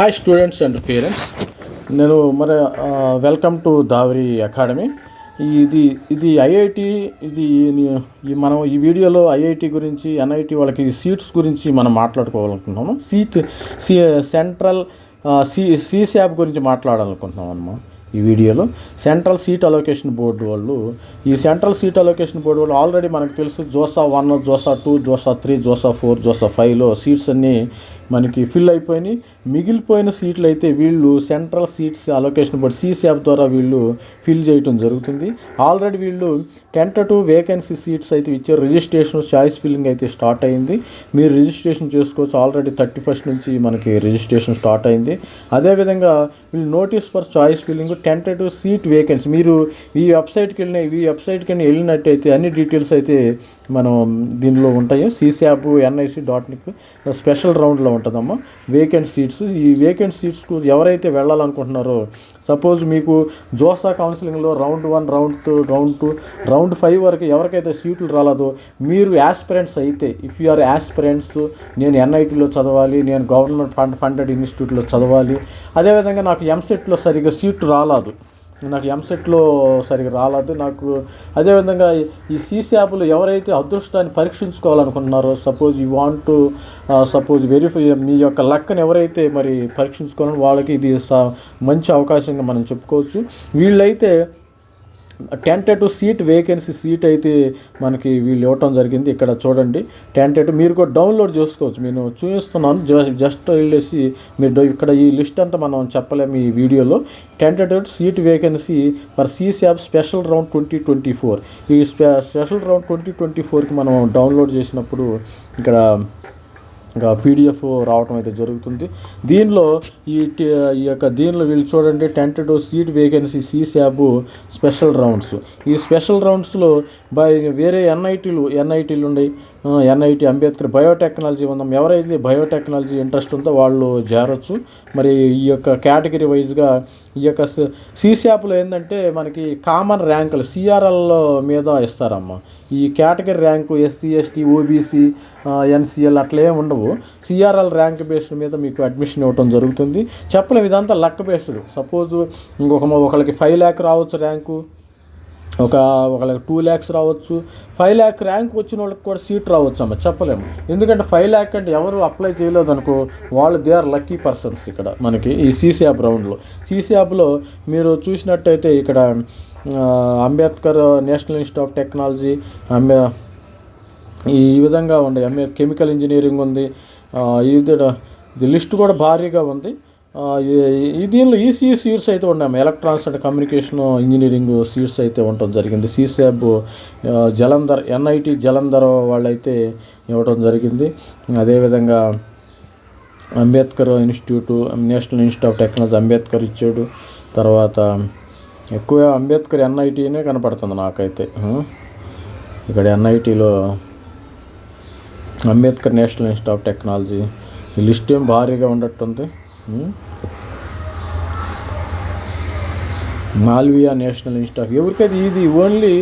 Hi students and parents నేను మరి welcome to దావరి academy ఇది ఇది ఐఐటి ఇది మనం ఈ వీడియోలో ఐఐటి గురించి ఎన్ఐటి వాళ్ళకి సీట్స్ గురించి మనం మాట్లాడుకోవాలనుకుంటున్నాము seat C central C C గురించి మాట్లాడాలనుకుంటున్నాం అన్నమా ఈ వీడియోలో సెంట్రల్ సీట్ అలొకేషన్ బోర్డు వాళ్ళు ఈ సెంట్రల్ సీట్ అలొకేషన్ బోర్డు వాళ్ళు ఆల్రెడీ మనకు తెలుసు JoSAA one JoSAA two JoSAA three JoSAA four JoSAA ఫైవ్లో సీట్స్ అన్నీ మనకి ఫిల్ అయిపోయినాయి మిగిలిపోయిన సీట్లు అయితే వీళ్ళు సెంట్రల్ సీట్స్ అలొకేషన్ బట్టి సీ యాప్ ద్వారా వీళ్ళు ఫిల్ చేయటం జరుగుతుంది ఆల్రెడీ వీళ్ళు టెంటటివ్ వేకెన్సీ సీట్స్ అయితే ఇచ్చారు రిజిస్ట్రేషన్ చాయిస్ ఫిల్లింగ్ అయితే స్టార్ట్ అయింది మీరు రిజిస్ట్రేషన్ చేసుకోవచ్చు ఆల్రెడీ థర్టీ ఫస్ట్ నుంచి మనకి రిజిస్ట్రేషన్ స్టార్ట్ అయింది అదేవిధంగా వీళ్ళు notice for choice filling tentative seat vacancy మీరు ఈ వెబ్సైట్కి వెళ్ళిన ఈ వెబ్సైట్కి వెళ్ళినట్టయితే అన్ని డీటెయిల్స్ అయితే మనం దీనిలో ఉంటాయి CC app NIC dot special రౌండ్లో ఉంటాయి ఉంటుందమ్మా వేకెంట్ సీట్స్ ఈ వేకెంట్ సీట్స్కు ఎవరైతే వెళ్ళాలనుకుంటున్నారో సపోజ్ మీకు జోసా కౌన్సిలింగ్లో round one round two round two round five వరకు ఎవరికైతే సీట్లు రాలేదో మీరు యాస్పిరెంట్స్ అయితే ఇఫ్ యు ఆర్ యాస్పిరెంట్స్ నేను ఎన్ఐటీలో చదవాలి నేను గవర్నమెంట్ ఫండ్ ఫండెడ్ ఇన్స్టిట్యూట్లో చదవాలి అదేవిధంగా నాకు ఎంసెట్లో సరిగ్గా సీట్లు రాలేదు నాకు ఎంసెట్లో సరిగ్గా రాలేదు నాకు అదేవిధంగా ఈ సీసీ యాప్లో ఎవరైతే అదృష్టాన్ని పరీక్షించుకోవాలనుకుంటున్నారో suppose you want to suppose verify మీ యొక్క లెక్కను ఎవరైతే మరి పరీక్షించుకోవాలని వాళ్ళకి ఇది మంచి అవకాశంగా మనం చెప్పుకోవచ్చు వీళ్ళైతే టెంటేటివ్ సీట్ వేకెన్సీ సీట్ అయితే మనకి వీళ్ళు ఇవ్వటం జరిగింది ఇక్కడ చూడండి టెంటేటివ్ మీరు కూడా డౌన్లోడ్ చేసుకోవచ్చు నేను చూపిస్తున్నాను జస్ట్ వెళ్ళేసి మీరు ఇక్కడ ఈ లిస్ట్ అంతా మనం చెప్పలేము ఈ వీడియోలో tentative seat vacancy for CSAB special round twenty twenty four ఈ స్పెషల్ రౌండ్ ట్వంటీ ట్వంటీ ఫోర్కి మనం డౌన్లోడ్ చేసినప్పుడు ఇక్కడ ఇంకా పీడిఎఫ్ రావటం అయితే జరుగుతుంది దీనిలో ఈ ఈ యొక్క దీనిలో వీళ్ళు చూడండి to seat vacancy CSAB special rounds ఈ స్పెషల్ రౌండ్స్లో బై వేరే ఎన్ఐటీలు ఎన్ఐటీలు ఉన్నాయి ఎన్ఐటి అంబేద్కర్ బయోటెక్నాలజీ ఉందాం ఎవరైతే బయోటెక్నాలజీ ఇంట్రెస్ట్ ఉందో వాళ్ళు చేరొచ్చు మరి ఈ యొక్క కేటగిరీ వైజ్గా ఈ యొక్క సీసీఆప్లో ఏంటంటే మనకి కామన్ ర్యాంకులు సిఆర్ఎల్ మీద ఇస్తారమ్మ ఈ category rank SC ST OBC NCL అట్లా ఏమి ఉండవు సిఆర్ఎల్ ర్యాంక్ బేస్డ్ మీద మీకు అడ్మిషన్ ఇవ్వటం జరుగుతుంది చెప్పలేము ఇదంతా లక్ బేస్డ్ సపోజ్ ఇంకొక ఒకళ్ళకి ఫైవ్ ల్యాక్ రావచ్చు ర్యాంకు ఒక ఒకళ్ళకి టూ ల్యాక్స్ రావచ్చు ఫైవ్ ల్యాక్ ర్యాంక్ వచ్చిన వాళ్ళకి కూడా సీట్ రావచ్చు అమ్మ చెప్పలేము ఎందుకంటే ఫైవ్ ల్యాక్ అంటే ఎవరు అప్లై చేయలేదు అనుకో వాళ్ళు దే ఆర్ లక్కీ పర్సన్స్ ఇక్కడ మనకి ఈ సీసీ యాప్ రౌండ్లో సీసీ యాప్లో మీరు చూసినట్టయితే ఇక్కడ Ambedkar national institute of technology Ambe ఈ విధంగా ఉండే కెమికల్ ఇంజనీరింగ్ ఉంది ఇది ది లిస్ట్ కూడా భారీగా ఉంది దీనిలో ఈసీ సీట్స్ అయితే ఉన్నాము electronics and communication engineering seats అయితే ఉండటం జరిగింది సీసాబ్ జలంధర్ ఎన్ఐటి జలంధర్ వాళ్ళైతే ఇవ్వడం జరిగింది అదేవిధంగా Ambedkar institute national institute of technology Ambedkar ఇచ్చాడు తర్వాత ఎక్కువ అంబేద్కర్ ఎన్ఐటీనే కనపడుతుంది నాకైతే ఇక్కడ ఎన్ఐటీలో Ambedkar national institute of technology ఈ లిస్ట్ ఏం భారీగా ఉండట్టుంది మాల్వియా నేషనల్ ఇన్స్టిట్యూట్ ఎవరికైతే ఇది ఓన్లీ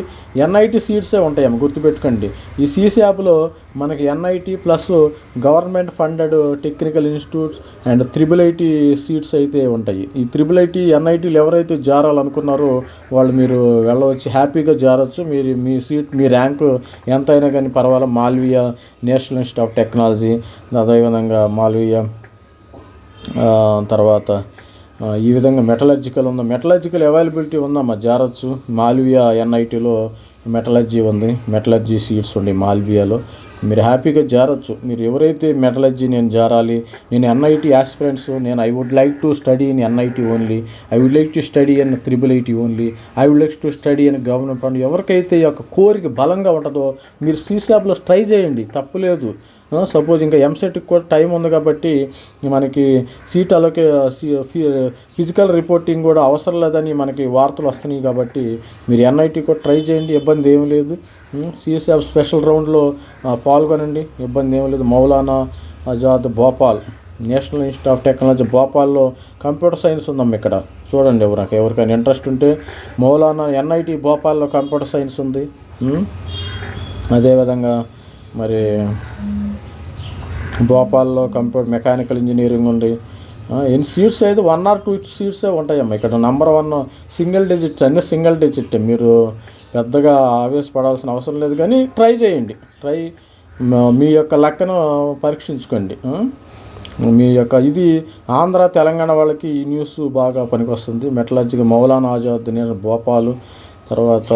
ఎన్ఐటి సీట్సే అమ్మ గుర్తుపెట్టుకోండి ఈ సీసీ యాప్లో మనకి NIT plus government funded technical institutes and triple IT seats అయితే ఉంటాయి ఈ త్రిబుల్ ఐటీ ఎన్ఐటీలు ఎవరైతే జారాలనుకున్నారో వాళ్ళు మీరు వెళ్ళవచ్చు హ్యాపీగా జారొచ్చు మీరు మీ సీట్ మీ ర్యాంకు ఎంతైనా కానీ పర్వాలేదు Malviya national institute of technology అదేవిధంగా మాల్వియా తర్వాత ఈ విధంగా మెటలర్జికల్ ఉందా మెటలర్జికల్ అవైలబిలిటీ ఉందా మా జారచ్చు మాల్వియా ఎన్ఐటీలో మెటలర్జీ ఉంది మెటలర్జీ సీట్స్ ఉండి మాల్వియాలో మీరు హ్యాపీగా జారొచ్చు మీరు ఎవరైతే మెటలర్జీ నేను జారాలి నేను ఎన్ఐటీ ఆస్పిరెంట్స్ నేను I would like to study in NIT only I would like to study in triple IT only I would like to study in government ఎవరికైతే ఈ యొక్క కోరిక బలంగా ఉంటుందో మీరు సీ ట్రై చేయండి తప్పులేదు సపోజ్ ఇంకా ఎంసెట్కి కూడా టైం ఉంది కాబట్టి మనకి సీట్ అలొకే ఫిజికల్ రిపోర్టింగ్ కూడా అవసరం లేదని మనకి వార్తలు వస్తున్నాయి కాబట్టి మీరు ఎన్ఐటీ కూడా ట్రై చేయండి ఇబ్బంది ఏం లేదు సిఎస్ఎఫ్ స్పెషల్ రౌండ్లో పాల్గొనండి ఇబ్బంది ఏం లేదు Maulana Azad Bhopal national institute of technology భోపాల్లో computer science ఉందమ్మ ఇక్కడ చూడండి ఎవరికి ఎవరికైనా ఇంట్రెస్ట్ ఉంటే మౌలానా ఎన్ఐటి భోపాల్లో కంప్యూటర్ సైన్స్ ఉంది అదేవిధంగా మరి భోపాల్లో కంప్యూటర్ మెకానికల్ ఇంజనీరింగ్ ఉంది ఎన్ని సీట్స్ అయితే వన్ ఆర్ టూ సీట్సే ఉంటాయమ్మా ఇక్కడ నెంబర్ వన్ సింగిల్ డిజిట్స్ అన్నీ సింగిల్ డిజిట్ మీరు పెద్దగా ఆవేశపడాల్సిన అవసరం లేదు కానీ ట్రై చేయండి ట్రై మీ యొక్క లెక్కను పరీక్షించుకోండి మీ యొక్క ఇది ఆంధ్ర తెలంగాణ వాళ్ళకి ఈ న్యూస్ బాగా పనికొస్తుంది మెటలాజికి మౌలానా ఆజాద్ నేను భోపాలు తర్వాత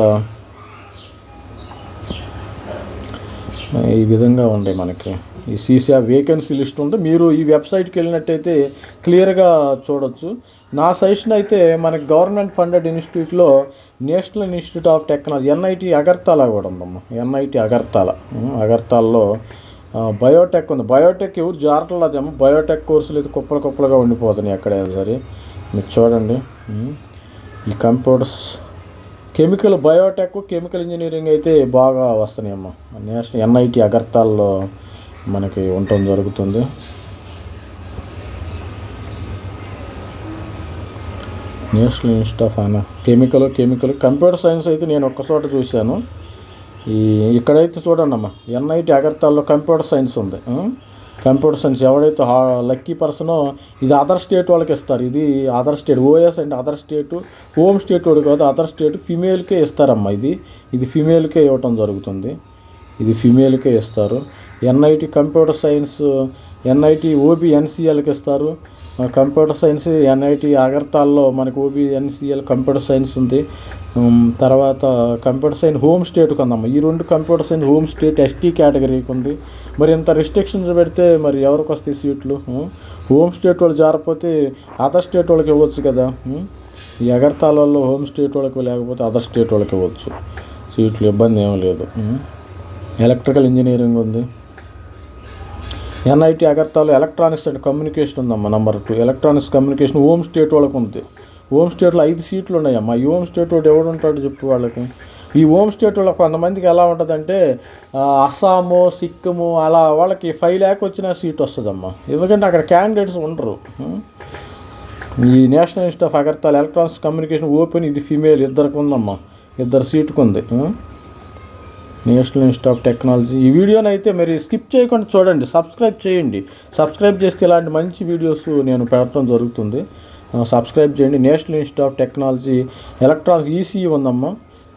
ఈ విధంగా ఉండే మనకి ఈ సీసీ వేకెన్సీ లిస్ట్ ఉంది మీరు ఈ వెబ్సైట్కి వెళ్ళినట్టయితే క్లియర్గా చూడొచ్చు నా సజెషన్ అయితే మనకి గవర్నమెంట్ ఫండెడ్ ఇన్స్టిట్యూట్లో national institute of technology NIT Agartala కూడా ఉందమ్మ ఎన్ఐటి అగర్తాల అగర్తాల్లో బయోటెక్ ఉంది బయోటెక్ ఎవరు జారట్లేదేమో బయోటెక్ కోర్సులు అయితే కుప్పలు కుప్పలుగా ఉండిపోతున్నాయి ఎక్కడైనా సరే మీరు చూడండి ఈ computers chemical biotech chemical engineering అయితే బాగా వస్తున్నాయమ్మా నేషనల్ ఎన్ఐటి అగర్తాల్లో మనకి ఉండటం జరుగుతుంది national institute of on chemical chemical computer science అయితే నేను ఒక్క చోట చూశాను ఈ ఇక్కడైతే చూడండి అమ్మా ఎన్ఐటి అగర్తాల్లో కంప్యూటర్ సైన్స్ ఉంది కంప్యూటర్ సైన్స్ ఎవడైతే లక్కీ పర్సనో ఇది అదర్ స్టేట్ వాళ్ళకి ఇస్తారు ఇది other state OS and other state home state వాడు కాదు అదర్ స్టేట్ ఫీమేల్కే ఇస్తారమ్మా ఇది ఇది ఫిమేల్కే ఇవ్వటం జరుగుతుంది ఇది ఫీమేల్కే ఇస్తారు NIT computer science NIT OB ఇస్తారు కంప్యూటర్ సైన్స్ ఎన్ఐటి అగర్తాల్లో మనకు ఓబీ కంప్యూటర్ సైన్స్ ఉంది తర్వాత కంప్యూటర్ సైన్స్ హోమ్ స్టేట్ ఉందమ్మా ఈ రెండు computer science home state ST కేటగిరీకి ఉంది మరి ఇంత రిస్ట్రిక్షన్స్ పెడితే మరి ఎవరికి వస్తాయి సీట్లు హోమ్ స్టేట్ వాళ్ళు జారపోతే అదర్ స్టేట్ వాళ్ళకి ఇవ్వచ్చు కదా ఈ అగర్తాలలో హోమ్ స్టేట్ వాళ్ళకి లేకపోతే అదర్ స్టేట్ వాళ్ళకి ఇవ్వచ్చు సీట్లు ఇబ్బంది ఏమీ లేదు ఎలక్ట్రికల్ ఇంజనీరింగ్ ఉంది ఎన్ఐటి అగర్తాలో ఎలక్ట్రానిక్స్ అండ్ కమ్యూనికేషన్ ఉందమ్మా number two electronics communication home state వాళ్ళకు ఉంది హోమ్ స్టేట్లో ఐదు సీట్లు ఉన్నాయమ్మా ఈ హోమ్ స్టేట్ వాడు ఎవడు ఉంటాడు చెప్పు వాళ్ళకి ఈ హోమ్ స్టేట్ వాళ్ళ కొంతమందికి ఎలా ఉంటుందంటే అస్సాము సిక్కుము అలా వాళ్ళకి ఫైవ్ ల్యాక్ వచ్చిన సీట్ వస్తుందమ్మా ఎందుకంటే అక్కడ క్యాండిడేట్స్ ఉండరు ఈ national institute of Agartala electronics communication open ఇది ఫీమేల్ ఇద్దరికి ఉందమ్మా ఇద్దరు సీటుకు ఉంది నేషనల్ ఇన్స్టిట్యూట్ ఆఫ్ టెక్నాలజీ ఈ వీడియోని అయితే మరి స్కిప్ చేయకుండా చూడండి సబ్స్క్రైబ్ చేయండి సబ్స్క్రైబ్ చేస్తే ఇలాంటి మంచి వీడియోస్ నేను పెట్టడం జరుగుతుంది సబ్స్క్రైబ్ చేయండి national institute of technology electronic ECE ఉందమ్మా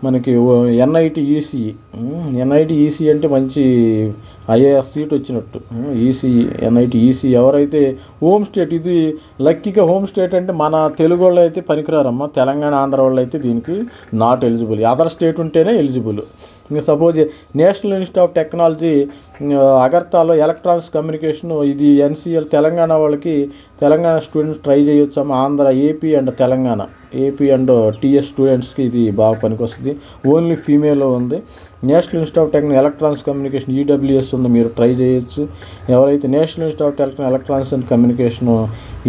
మనకి ఎన్ఐటి ఈసీఈ ఎన్ఐటి ఈసీఈ అంటే మంచి ఐఏఎస్ సీట్ వచ్చినట్టు ఈసీఈ ఎన్ఐటి ఈసీఈ ఎవరైతే హోమ్ స్టేట్ ఇది లక్కీగా హోమ్ స్టేట్ అంటే మన తెలుగు వాళ్ళు అయితే పనికిరారమ్మా తెలంగాణ ఆంధ్ర వాళ్ళు అయితే దీనికి నాట్ ఎలిజిబుల్ అదర్ స్టేట్ ఉంటేనే eligible suppose national institute of technology అగర్తాలో electronics communication ఇది ఎన్సిఎల్ తెలంగాణ వాళ్ళకి తెలంగాణ స్టూడెంట్స్ ట్రై చేయొచ్చు Andhra AP and Telangana AP and TS స్టూడెంట్స్కి ఇది బాగా పనికొస్తుంది ఓన్లీ ఫీమేల్ ఉంది national institute of technology electronics communication EWS ఉంది మీరు ట్రై చేయొచ్చు ఎవరైతే national institute of technology electronics and communication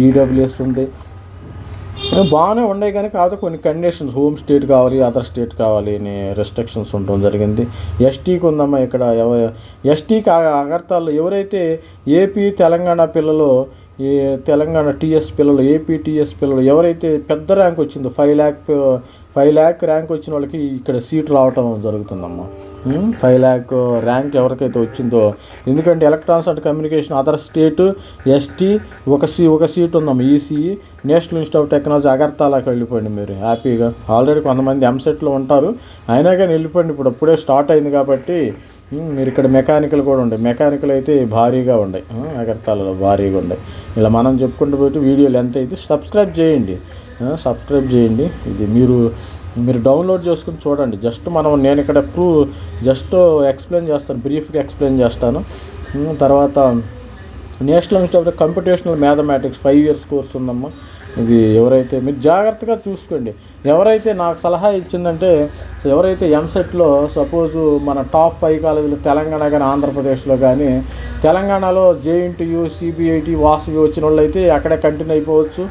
EWS ఉంది బాగానే ఉన్నాయి కానీ కాదు కొన్ని కండిషన్స్ హోమ్ స్టేట్ కావాలి అదర్ స్టేట్ కావాలి అని రెస్ట్రిక్షన్స్ ఉండడం జరిగింది ఎస్టీకి ఉందమ్మా ఇక్కడ ఎవరు ఎస్టీకి అగర్తాలు ఎవరైతే ఏపీ తెలంగాణ పిల్లలు ఈ తెలంగాణ టీఎస్ పిల్లలు ఏపీ టీఎస్ పిల్లలు ఎవరైతే పెద్ద ర్యాంక్ వచ్చిందో five lakh five lakh rank వచ్చిన వాళ్ళకి ఇక్కడ సీట్ రావటం జరుగుతుందమ్మా ఫైవ్ ల్యాక్ ర్యాంక్ ఎవరికైతే వచ్చిందో ఎందుకంటే electronics and communication other state ST ఒక సీ ఒక సీట్ ఉందాం ECE national institute of technology అగర్తాలకు వెళ్ళిపోయింది మీరు హ్యాపీగా ఆల్రెడీ కొంతమంది ఎంసెట్లో ఉంటారు అయినా కానీ వెళ్ళిపోయింది ఇప్పుడు అప్పుడే స్టార్ట్ అయింది కాబట్టి మీరు ఇక్కడ మెకానికల్ కూడా ఉండే మెకానికల్ అయితే భారీగా ఉండే అగర్తాలలో భారీగా ఉండే ఇలా మనం చెప్పుకుంటూ పోతే వీడియోలు ఎంత అయితే సబ్స్క్రైబ్ చేయండి సబ్స్క్రైబ్ చేయండి ఇది మీరు మీరు డౌన్లోడ్ చేసుకుని చూడండి జస్ట్ మనం నేను ఇక్కడ ప్రూ జస్ట్ ఎక్స్ప్లెయిన్ చేస్తాను బ్రీఫ్గా ఎక్స్ప్లెయిన్ చేస్తాను తర్వాత national institute of computational mathematics five years course ఉందమ్మా ఇది ఎవరైతే మీరు జాగ్రత్తగా చూసుకోండి ఎవరైతే నాకు సలహా ఇచ్చిందంటే ఎవరైతే ఎంసెట్లో సపోజు మన టాప్ ఫైవ్ కాలేజీలు తెలంగాణ కానీ ఆంధ్రప్రదేశ్లో కానీ తెలంగాణలో జేఎన్టీయు సిబిఐటి వాసవి వచ్చిన వాళ్ళు అయితే అక్కడే కంటిన్యూ అయిపోవచ్చు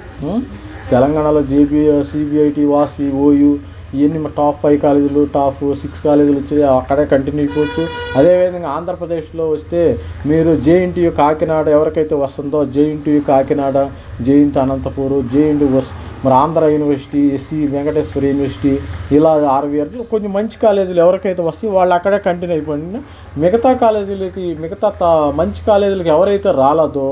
తెలంగాణలో జేబీ సిబిఐటి వాసవి ఓయూ ఇవన్నీ మా టాప్ ఫైవ్ కాలేజీలు టాప్ సిక్స్ కాలేజీలు వచ్చి అక్కడే కంటిన్యూ అయిపోవచ్చు అదేవిధంగా ఆంధ్రప్రదేశ్లో వస్తే మీరు జేఎన్టీయు కాకినాడ ఎవరికైతే వస్తుందో JNTU Kakinada JNT Anantapur JNT వస్ మరి Andhra university SC e Venkateswara university ఇలా ఆర్వీఆర్ కొంచెం మంచి కాలేజీలు ఎవరికైతే వస్తే వాళ్ళు అక్కడే కంటిన్యూ అయిపోయింది మిగతా కాలేజీలకి మిగతా మంచి కాలేజీలకి ఎవరైతే రాలేదో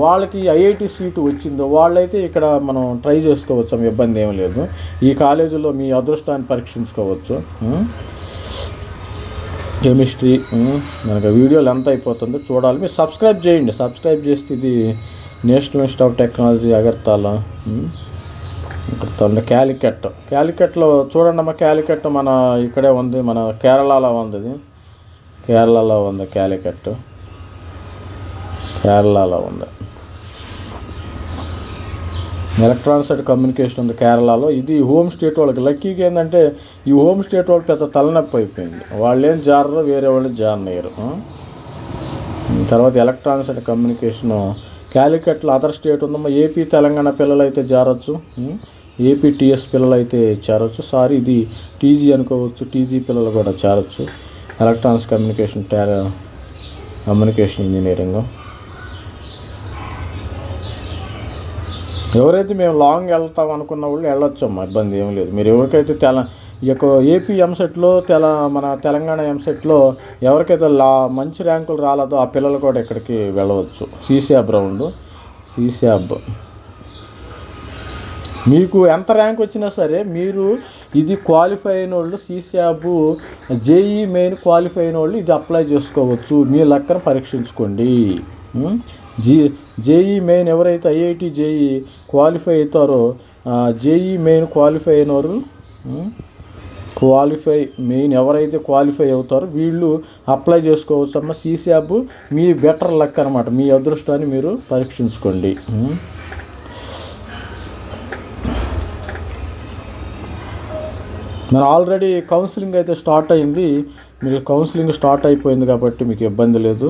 వాళ్ళకి ఐఐటి సీటు వచ్చిందో వాళ్ళైతే ఇక్కడ మనం ట్రై చేసుకోవచ్చు ఇబ్బంది ఏం లేదు ఈ కాలేజీలో మీ అదృష్టాన్ని పరీక్షించుకోవచ్చు కెమిస్ట్రీ మనకి వీడియోలు ఎంత అయిపోతుందో చూడాలి మీరు సబ్స్క్రైబ్ చేయండి సబ్స్క్రైబ్ చేస్తే ఇది national institute of technology Agartala Agartala Calicut క్యాలికట్లో చూడండి అమ్మ క్యాలికట్ మన ఇక్కడే ఉంది మన కేరళలో ఉంది కేరళలో ఉంది క్యాలికట్ కేరళలో ఉంది ఎలక్ట్రానిక్స్ అండ్ కమ్యూనికేషన్ ఉంది కేరళలో ఇది హోమ్ స్టేట్ వాళ్ళకి లక్కీగా ఏంటంటే ఈ హోమ్ స్టేట్ వాళ్ళు పెద్ద తలనొప్పి అయిపోయింది వాళ్ళేం జారరు వేరే వాళ్ళు అయ్యారు తర్వాత ఎలక్ట్రానిక్స్ అండ్ కమ్యూనికేషను క్యాలికట్లో అదర్ స్టేట్ ఉందమ్మా ఏపీ తెలంగాణ పిల్లలు అయితే జారొచ్చు ఏపీ టీఎస్ పిల్లలు అయితే చేరొచ్చు సారీ ఇది టీజీ అనుకోవచ్చు టీజీ పిల్లలు కూడా చేరొచ్చు ఎలక్ట్రానిక్స్ కమ్యూనికేషన్ కమ్యూనికేషన్ ఇంజనీరింగ్ ఎవరైతే మేము లాంగ్ వెళ్తాం అనుకున్న వాళ్ళు వెళ్ళొచ్చు అమ్మా ఇబ్బంది ఏం లేదు మీరు ఎవరికైతే తెల ఈ యొక్క ఏపీ ఎంసెట్లో తెల మన తెలంగాణ ఎంసెట్లో ఎవరికైతే లా మంచి ర్యాంకులు రాలేదో ఆ పిల్లలు కూడా ఇక్కడికి వెళ్ళవచ్చు సీసీఆబ్ రౌండ్ సీసీఆబ్ మీకు ఎంత ర్యాంక్ వచ్చినా సరే మీరు ఇది క్వాలిఫై అయిన వాళ్ళు సీసీఆబ్ జేఈ మెయిన్ క్వాలిఫై అయిన వాళ్ళు ఇది అప్లై చేసుకోవచ్చు మీ లెక్కన పరీక్షించుకోండి జీ జేఈ మెయిన్ ఎవరైతే ఐఐటి జేఈ క్వాలిఫై అవుతారో జేఈ మెయిన్ క్వాలిఫై అయిన వారు క్వాలిఫై మెయిన్ ఎవరైతే క్వాలిఫై అవుతారో వీళ్ళు అప్లై చేసుకోవచ్చు అమ్మ సీసాబ్ మీ బెటర్ లక్ అనమాట మీ అదృష్టాన్ని మీరు పరీక్షించుకోండి మన ఆల్రెడీ కౌన్సిలింగ్ అయితే స్టార్ట్ అయింది మీరు కౌన్సిలింగ్ స్టార్ట్ అయిపోయింది కాబట్టి మీకు ఇబ్బంది లేదు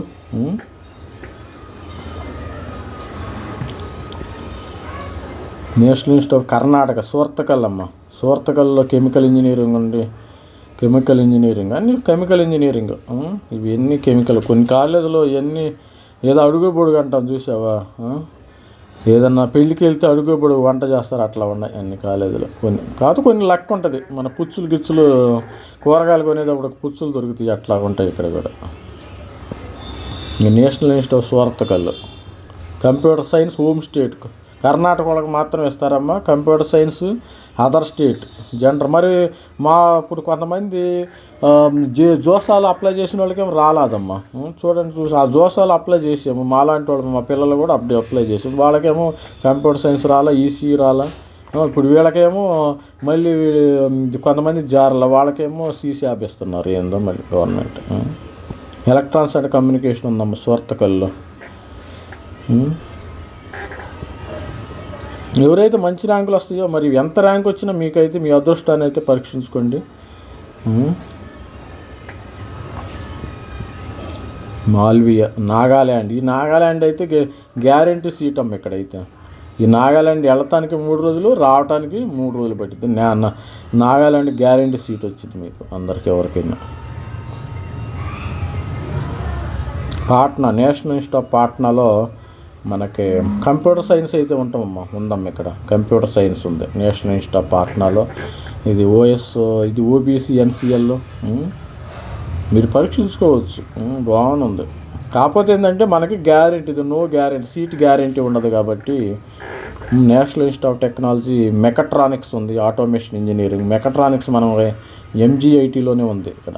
national institute of Karnataka Surathkal అమ్మ సూర్తకల్లో కెమికల్ ఇంజనీరింగ్ ఉంది కెమికల్ ఇంజనీరింగ్ అన్ని కెమికల్ ఇంజనీరింగ్ ఇవన్నీ కెమికల్ కొన్ని కాలేజీలో ఇవన్నీ ఏదో అడుగుబొడుగు పొడుగు అంటాం చూసావా ఏదన్నా పెళ్ళికి వెళ్తే అడుగు వంట చేస్తారు అట్లా ఉన్నాయి అన్ని కాలేజీలో కొన్ని కాదు కొన్ని లెక్క ఉంటుంది మన పుచ్చులు గిచ్చులు కూరగాయలు కొనేటప్పుడు పుచ్చులు దొరుకుతాయి అట్లా ఉంటాయి ఇక్కడ కూడా national institute of Surathkal computer science home state Karnataka వాళ్ళకి మాత్రం ఇస్తారమ్మా computer science other state general మరి మా ఇప్పుడు కొంతమంది జే జోసాలు అప్లై చేసిన వాళ్ళకేమో రాలేదమ్మా చూడండి చూసి ఆ జోసాలు అప్లై చేసాము మాలాంటి వాళ్ళు మా పిల్లలు కూడా అప్డే అప్లై చేసాము వాళ్ళకేమో కంప్యూటర్ సైన్స్ రాలా ఈసీఈ రాలా ఇప్పుడు వీళ్ళకేమో మళ్ళీ కొంతమంది జారల వాళ్ళకేమో సీసీ ఆపిస్తున్నారు ఏందో మళ్ళీ గవర్నమెంట్ ఎలక్ట్రానిక్స్ అండ్ కమ్యూనికేషన్ ఉందమ్మా స్వర్తకల్లో ఎవరైతే మంచి ర్యాంకులు వస్తాయో మరి ఎంత ర్యాంక్ వచ్చినా మీకైతే మీ అదృష్టాన్ని అయితే పరీక్షించుకోండి మాల్వియ నాగాల్యాండ్ ఈ నాగాల్యాండ్ అయితే గ్యారంటీ సీట్ అమ్మ ఇక్కడైతే ఈ నాగాల్యాండ్ వెళ్ళటానికి మూడు రోజులు రావటానికి మూడు రోజులు పట్టింది నా నాగాల్యాండ్ గ్యారంటీ సీట్ వచ్చింది మీకు అందరికి ఎవరికైనా పాట్నా నేషనల్ ఇన్స్టిట్యూట్ ఆఫ్ పాట్నాలో మనకి కంప్యూటర్ సైన్స్ అయితే ఉంటామమ్మా ఉందమ్మా ఇక్కడ కంప్యూటర్ సైన్స్ ఉంది నేషనల్ ఆఫ్ పాట్నాలో ఇది ఓఎస్ ఇది ఓబీసీ ఎన్సిఎల్లో మీరు పరీక్షించుకోవచ్చు బాగుంది కాకపోతే ఏంటంటే మనకి గ్యారెంటీ ఇది నో గ్యారెంటీ సీట్ గ్యారెంటీ ఉండదు కాబట్టి national institute of technology mechatronics ఉంది ఆటోమేషన్ ఇంజనీరింగ్ మెకట్రానిక్స్ మనం ఎంజీఐటీలోనే ఉంది ఇక్కడ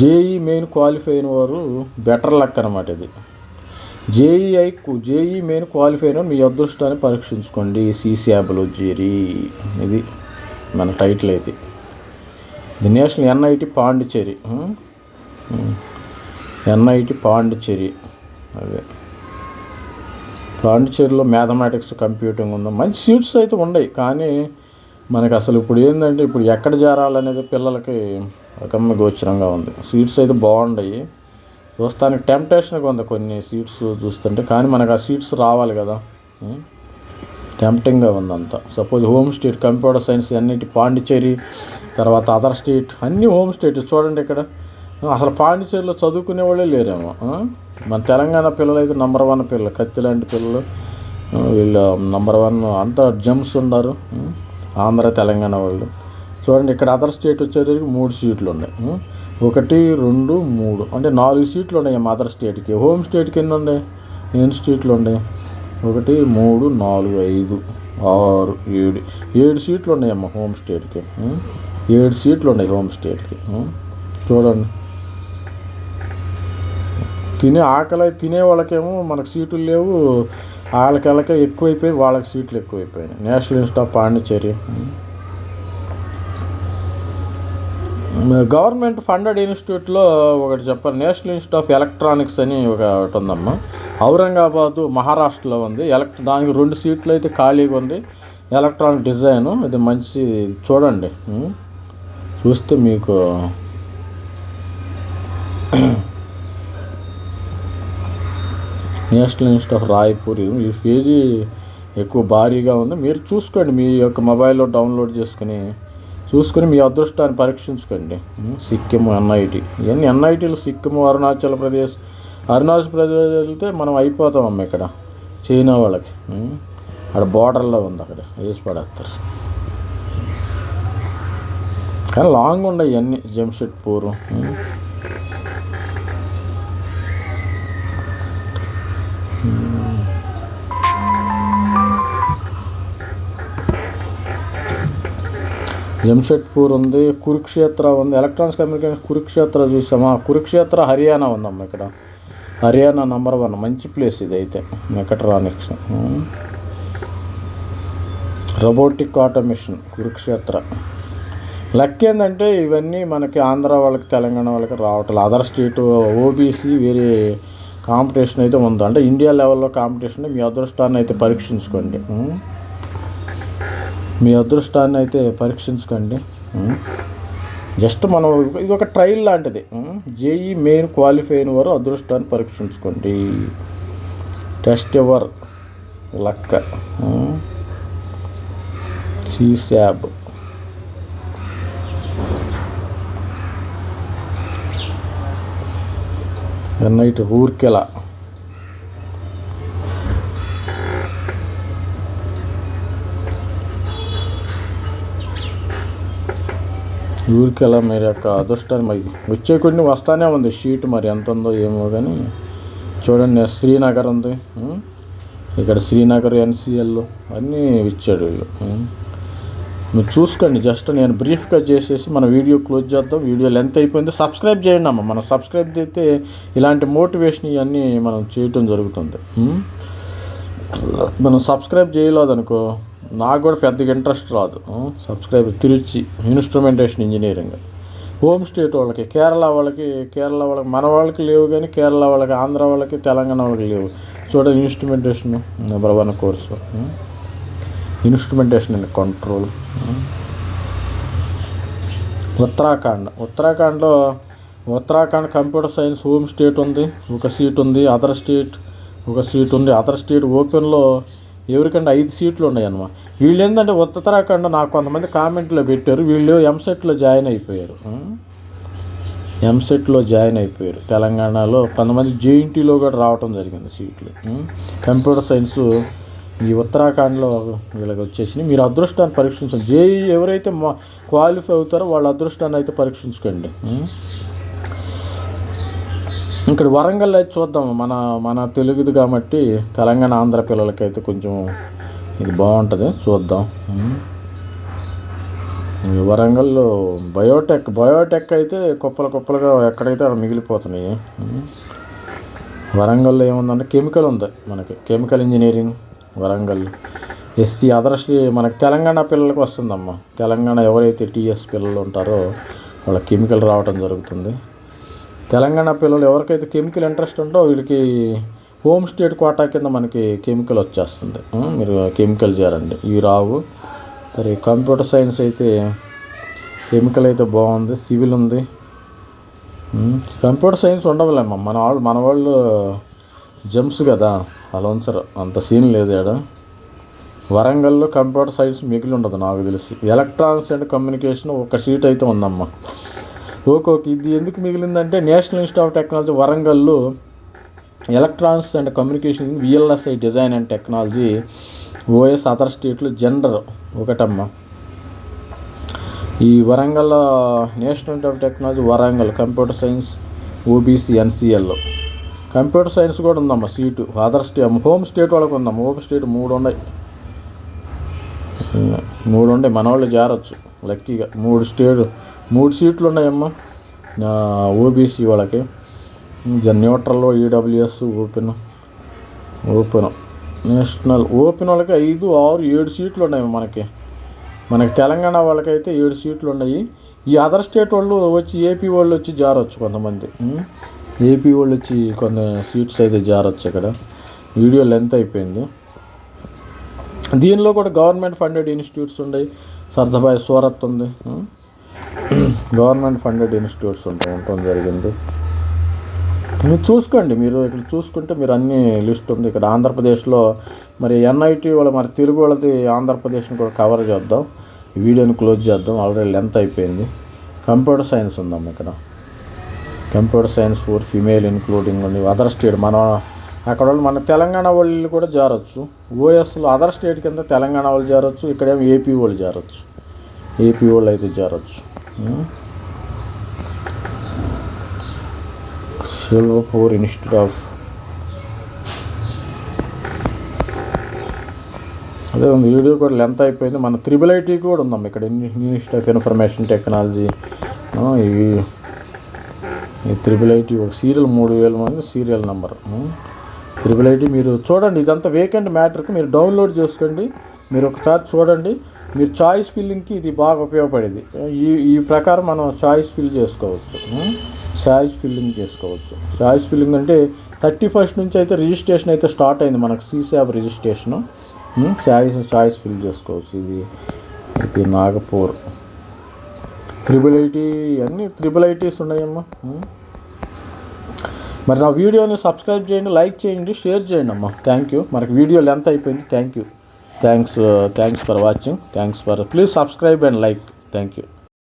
జేఈ మెయిన్ క్వాలిఫై అయిన వారు బెటర్ లక్ అనమాట ఇది జేఈ ఐకు జేఈ మెయిన్ క్వాలిఫై అయిన మీ అదృష్టాన్ని పరీక్షించుకోండి సీసీ యాబ్లో జేరీ ఇది మన టైటిల్ అయితే the national NIT Pondicherry NIT Pondicherry అదే పాండిచ్చేరిలో మ్యాథమెటిక్స్ కంప్యూటింగ్ ఉంది మంచి సీట్స్ అయితే ఉన్నాయి కానీ మనకు అసలు ఇప్పుడు ఏంటంటే ఇప్పుడు ఎక్కడ చేరాలనేది పిల్లలకి రకమ్మ గోచరంగా ఉంది సీట్స్ అయితే బాగుండయి చూస్తానికి టెంప్టేషన్గా ఉంది కొన్ని సీట్స్ చూస్తుంటే కానీ మనకు ఆ సీట్స్ రావాలి కదా టెంప్టింగ్గా ఉందంతా suppose home state computer science అన్నిటి పాండిచ్చేరి తర్వాత అదర్ స్టేట్ అన్నీ హోమ్ స్టేట్ చూడండి ఇక్కడ అసలు పాండిచ్చేరిలో చదువుకునే వాళ్ళే లేరేమో మన తెలంగాణ పిల్లలు అయితే నంబర్ వన్ పిల్లలు కత్తి లాంటి పిల్లలు వీళ్ళు నంబర్ వన్ అంతా జమ్స్ ఉన్నారు ఆంధ్ర తెలంగాణ వాళ్ళు చూడండి ఇక్కడ అదర్ స్టేట్ వచ్చేసరికి మూడు సీట్లు ఉన్నాయి ఒకటి రెండు మూడు అంటే నాలుగు సీట్లు ఉన్నాయి అదర్ స్టేట్కి హోమ్ స్టేట్కి ఎన్ని ఉన్నాయి ఎన్ని సీట్లు ఉన్నాయి ఒకటి మూడు నాలుగు ఐదు ఆరు ఏడు ఏడు సీట్లు ఉన్నాయమ్మ హోమ్ స్టేట్కి ఏడు సీట్లు ఉన్నాయి హోమ్ స్టేట్కి చూడండి తినే ఆకలి తినే వాళ్ళకేమో మనకు సీట్లు లేవు వాళ్ళకెళ్ళక ఎక్కువైపోయి వాళ్ళకి సీట్లు ఎక్కువైపోయినాయి national institute of Pondicherry government funded ఇన్స్టిట్యూట్లో ఒకటి చెప్పారు నేషనల్ ఇన్స్టిట్యూట్ ఆఫ్ ఎలక్ట్రానిక్స్ అని ఒకటి ఉందమ్మా ఔరంగాబాదు మహారాష్ట్రలో ఉంది ఎలక్ట్ దానికి రెండు సీట్లు అయితే ఖాళీగా ఉంది ఎలక్ట్రానిక్ డిజైన్ ఇది మంచి చూడండి చూస్తే మీకు నేషనల్ ఇన్స్టిట్యూట్ ఆఫ్ రాయ్పూర్ ఈ పేజీ ఎక్కువ భారీగా ఉంది మీరు చూసుకోండి మీ యొక్క మొబైల్లో డౌన్లోడ్ చేసుకుని చూసుకుని మీ అదృష్టాన్ని పరీక్షించుకోండి సిక్కిం ఎన్ఐటి ఇవన్నీ ఎన్ఐటీలు సిక్కిం అరుణాచల్ ప్రదేశ్ అరుణాచల్ ప్రదేశ్ వెళ్తే మనం అయిపోతాం అమ్మ ఇక్కడ చైనా వాళ్ళకి అక్కడ బార్డర్లో ఉంది అక్కడ వేసి పడేస్తారు కానీ లాంగ్ ఉన్నాయి ఇవన్నీ జంషెడ్పూర్ జంషెడ్పూర్ ఉంది కురుక్షేత్ర ఉంది ఎలక్ట్రానిక్స్ కమ్యూనికేషన్ కురుక్షేత్ర చూసామా కురుక్షేత్ర హర్యానా ఉందమ్మా ఇక్కడ హర్యానా నంబర్ వన్ మంచి ప్లేస్ ఇది అయితే mechatronics robotic automation Kurukshetra luck ఏంటంటే ఇవన్నీ మనకి ఆంధ్ర వాళ్ళకి తెలంగాణ వాళ్ళకి రావట్లేదు అదర్ స్టేట్ ఓబీసీ వేరే కాంపిటీషన్ అయితే ఉందా అంటే ఇండియా లెవెల్లో కాంపిటీషన్ మీ అదృష్టాన్ని అయితే పరీక్షించుకోండి మీ అదృష్టాన్ని అయితే పరీక్షించుకోండి జస్ట్ మనం ఇది ఒక ట్రయల్ లాంటిది జేఈ మెయిన్ క్వాలిఫై అయిన వారు అదృష్టాన్ని పరీక్షించుకోండి టెస్ట్ ఎవర్ లక్క సీశాబ్ ఎన్ఐటి ఊర్కెలా ఊరికెలా మీరు యొక్క అదృష్టాన్ని మరి వచ్చే కొన్ని వస్తానే ఉంది షీట్ మరి ఎంత ఉందో ఏమో కానీ చూడండి శ్రీనగర్ ఉంది ఇక్కడ శ్రీనగర్ ఎన్సిఎల్ అన్నీ ఇచ్చాడు వీళ్ళు చూసుకోండి జస్ట్ నేను బ్రీఫ్గా చేసేసి మన వీడియో క్లోజ్ చేద్దాం వీడియో లెంత్ అయిపోయింది సబ్స్క్రైబ్ చేయండి అమ్మ మనం సబ్స్క్రైబ్ చేస్తే ఇలాంటి మోటివేషన్ ఇవన్నీ మనం చేయటం జరుగుతుంది మనం సబ్స్క్రైబ్ చేయలేదనుకో నాకు కూడా పెద్దగా ఇంట్రెస్ట్ రాదు subscriber Tiruchi instrumentation engineering home state వాళ్ళకి కేరళ వాళ్ళకి కేరళ వాళ్ళకి మన వాళ్ళకి లేవు కానీ కేరళ వాళ్ళకి ఆంధ్ర వాళ్ళకి తెలంగాణ వాళ్ళకి లేవు చూడండి instrumentation number one course instrumentation and control Uttarakhand ఉత్తరాఖండ్లో Uttarakhand computer science home state ఉంది ఒక సీట్ ఉంది అదర్ స్టేట్ ఒక సీట్ ఉంది అదర్ స్టేట్ ఓపెన్లో ఎవరికంటే ఐదు సీట్లు ఉన్నాయన్నమా వీళ్ళు ఏంటంటే ఉత్తరాఖండ్ నాకు కొంతమంది కామెంట్లో పెట్టారు వీళ్ళు ఎంసెట్లో జాయిన్ అయిపోయారు ఎంసెట్లో జాయిన్ అయిపోయారు తెలంగాణలో కొంతమంది జేఎన్టీలో కూడా రావటం జరిగింది సీట్లు కంప్యూటర్ సైన్స్ ఈ ఉత్తరాఖండ్లో వీళ్ళకి వచ్చేసి మీరు అదృష్టాన్ని పరీక్షించండి జేఈ e ఎవరైతే క్వాలిఫై అవుతారో వాళ్ళ అదృష్టాన్ని అయితే పరీక్షించుకోండి ఇక్కడ వరంగల్ అయితే చూద్దాం మన మన తెలుగుది కాబట్టి తెలంగాణ ఆంధ్ర పిల్లలకైతే కొంచెం ఇది బాగుంటుంది చూద్దాం వరంగల్లో బయోటెక్ బయోటెక్ అయితే కుప్పలు కుప్పలుగా ఎక్కడైతే అక్కడ మిగిలిపోతున్నాయి వరంగల్లో ఏముందంటే కెమికల్ ఉంది మనకి కెమికల్ ఇంజనీరింగ్ వరంగల్ ఎస్సీ అదర్శ్రీ మనకి తెలంగాణ పిల్లలకు వస్తుందమ్మా తెలంగాణ ఎవరైతే టీఎస్ పిల్లలు ఉంటారో వాళ్ళ కెమికల్ రావడం జరుగుతుంది తెలంగాణ పిల్లలు ఎవరికైతే కెమికల్ ఇంట్రెస్ట్ ఉందో వీళ్ళకి హోమ్ స్టేట్ కోటా కింద మనకి కెమికల్ వచ్చేస్తుంది మీరు కెమికల్ చేరండి ఇవి రావు మరి కంప్యూటర్ సైన్స్ అయితే కెమికల్ అయితే బాగుంది సివిల్ ఉంది కంప్యూటర్ సైన్స్ ఉండవలేమ్మ మన వాళ్ళు మన వాళ్ళు జమ్స్ కదా అలౌన్సర్ అంత సీన్ లేదు ఇక్కడ వరంగల్లో కంప్యూటర్ సైన్స్ మిగిలి ఉండదు నాకు తెలిసి ఎలక్ట్రానిక్స్ అండ్ కమ్యూనికేషన్ ఒక షీట్ అయితే ఉందమ్మా ఓకే ఇది ఎందుకు మిగిలిందంటే national institute of technology Warangal electronics and communication VLSI design and technology OS other స్టేట్లో జెండర్ ఒకటమ్మ ఈ Warangal national of technology Warangal computer science OBC NCL computer science కూడా ఉందమ్మ seat other state home state వాళ్ళకు ఉందమ్మా home state మూడు ఉన్నాయి మూడు ఉండే మన వాళ్ళు చేరొచ్చు లక్కీగా మూడు స్టేట్ మూడు సీట్లు ఉన్నాయమ్మా ఓబీసీ వాళ్ళకి న్యూట్రల్లో EWS open open national open వాళ్ళకి ఐదు ఆరు ఏడు సీట్లు ఉన్నాయి మనకి మనకి తెలంగాణ వాళ్ళకైతే ఏడు సీట్లు ఉన్నాయి ఈ అదర్ స్టేట్ వాళ్ళు వచ్చి ఏపీ వాళ్ళు వచ్చి జారొచ్చు కొంతమంది ఏపీ వాళ్ళు వచ్చి కొన్ని సీట్స్ అయితే జారొచ్చు ఇక్కడ వీడియో లెంత్ అయిపోయింది దీనిలో కూడా గవర్నమెంట్ ఫండెడ్ ఇన్స్టిట్యూట్స్ ఉన్నాయి సర్దాబాయ్ సూరత్ ఉంది గవర్నమెంట్ ఫండెడ్ ఇన్స్టిట్యూట్స్ ఉంటాయి ఉండటం జరిగింది మీరు చూసుకోండి మీరు ఇక్కడ చూసుకుంటే మీరు అన్ని లిస్ట్ ఉంది ఇక్కడ ఆంధ్రప్రదేశ్లో మరి ఎన్ఐటీ వాళ్ళ మరి తిరుగు వాళ్ళది ఆంధ్రప్రదేశ్ని కూడా కవర్ చేద్దాం వీడియోని క్లోజ్ చేద్దాం ఆల్రెడీ లెంత్ అయిపోయింది కంప్యూటర్ సైన్స్ ఉందమ్మా ఇక్కడ computer science four female including ఉంది అదర్ స్టేట్ మన అక్కడ వాళ్ళు మన తెలంగాణ వాళ్ళు కూడా జారొచ్చు ఓఎస్లో అదర్ స్టేట్ కింద తెలంగాణ వాళ్ళు జారొచ్చు ఇక్కడేమో ఏపీ వాళ్ళు జారొచ్చు ఏపీ వాళ్ళు అయితే జారొచ్చు ఫోర్ ఇన్స్టిట్యూట్ ఆఫ్ అదే ఉంది వీడియో కూడా లెంత్ అయిపోయింది మన త్రిబుల్ ఐటీ కూడా ఉందమ్మా ఇక్కడ ఇన్స్టిట్యూట్ ఆఫ్ ఇన్ఫర్మేషన్ టెక్నాలజీ ఇవి ఈ త్రిబుల్ ఐటీ ఒక సీరియల్ మూడు వేల మంది సీరియల్ నెంబర్ త్రిబుల్ ఐటీ మీరు చూడండి ఇదంతా వేకెంట్ మ్యాటర్కి మీరు డౌన్లోడ్ చేసుకోండి మీరు ఒకసారి చూడండి మీరు చాయిస్ ఫిల్లింగ్కి ఇది బాగా ఉపయోగపడేది ఈ ఈ ప్రకారం మనం చాయిస్ ఫిల్ చేసుకోవచ్చు చాయిస్ ఫిల్లింగ్ చేసుకోవచ్చు చాయిస్ ఫిల్లింగ్ అంటే థర్టీ ఫస్ట్ నుంచి అయితే రిజిస్ట్రేషన్ అయితే స్టార్ట్ అయింది మనకు CSAB registration choice choice fill చేసుకోవచ్చు ఇది ఇది నాగపూర్ త్రిబుల్ ఐటీ అన్నీ త్రిబుల్ ఐటీస్ ఉన్నాయమ్మా మరి నా వీడియోని సబ్స్క్రైబ్ చేయండి లైక్ చేయండి షేర్ చేయండి అమ్మా థ్యాంక్ యూ మనకి వీడియో లెంత్ అయిపోయింది thank you Uh, thanks for watching. Please subscribe and like. Thank you.